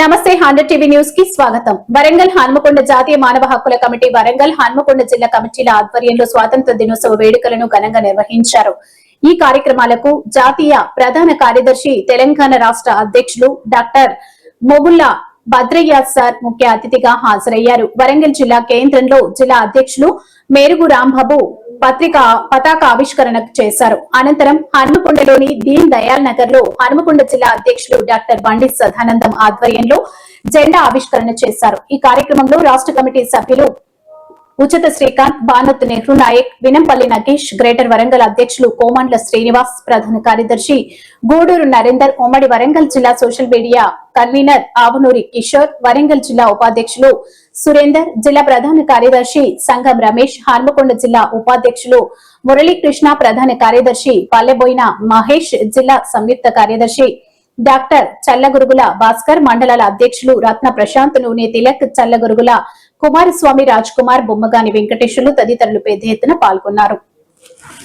నమస్తే hundred TV న్యూస్కి స్వాగతం. వరంగల్ హన్మకొండ జాతీయ మానవ హక్కుల కమిటీ వరంగల్ హన్మకొండ జిల్లా కమిటీల ఆధ్వర్యంలో స్వాతంత్ర దినోత్సవ వేడుకలను ఘనంగా నిర్వహించారు. ఈ కార్యక్రమాలకు జాతీయ ప్రధాన కార్యదర్శి తెలంగాణ రాష్ట్ర అధ్యక్షులు డాక్టర్ మొగుల్లా భద్రయ్య సార్ ముఖ్య అతిథిగా హాజరయ్యారు. వరంగల్ జిల్లా కేంద్రంలో జిల్లా అధ్యక్షులు మేరుగు రాంబాబు పత్రిక పతాక ఆవిష్కరణ చేశారు. అనంతరం హనుమకొండలోని దీన్ దయాల్ నగర్లో హనుమకొండ జిల్లా అధ్యక్షులు డాక్టర్ బండి సదానందం ఆధ్వర్యంలో జెండా ఆవిష్కరణ చేశారు. ఈ కార్యక్రమంలో రాష్ట్ర కమిటీ సభ్యులు ఉచిత శ్రీకాంత్ బానత్ నెహ్రూ నాయక్ వినంపల్లి నగేష్ గ్రేటర్ వరంగల్ అధ్యక్షులు కోమండ్ల శ్రీనివాస్ ప్రధాన కార్యదర్శి గూడూరు నరేందర్ ఉమ్మడి వరంగల్ జిల్లా social media convener Avunuri Kishore Warangal జిల్లా ఉపాధ్యక్షులు సురేందర్ జిల్లా ప్రధాన కార్యదర్శి సంఘం రమేష్ హన్మకొండ జిల్లా ఉపాధ్యక్షులు మురళీకృష్ణ ప్రధాన కార్యదర్శి పల్లెబోయిన మహేష్ జిల్లా సంయుక్త కార్యదర్శి డాక్టర్ చల్లగురుగుల భాస్కర్ మండలాల అధ్యక్షులు రత్న ప్రశాంత్ నూనె తిలక్ చల్లగురుగుల కుమారస్వామి రాజ్ కుమార్ బొమ్మగాని వెంకటేశ్వర్లు తదితరులు పెద్ద ఎత్తున పాల్గొన్నారు.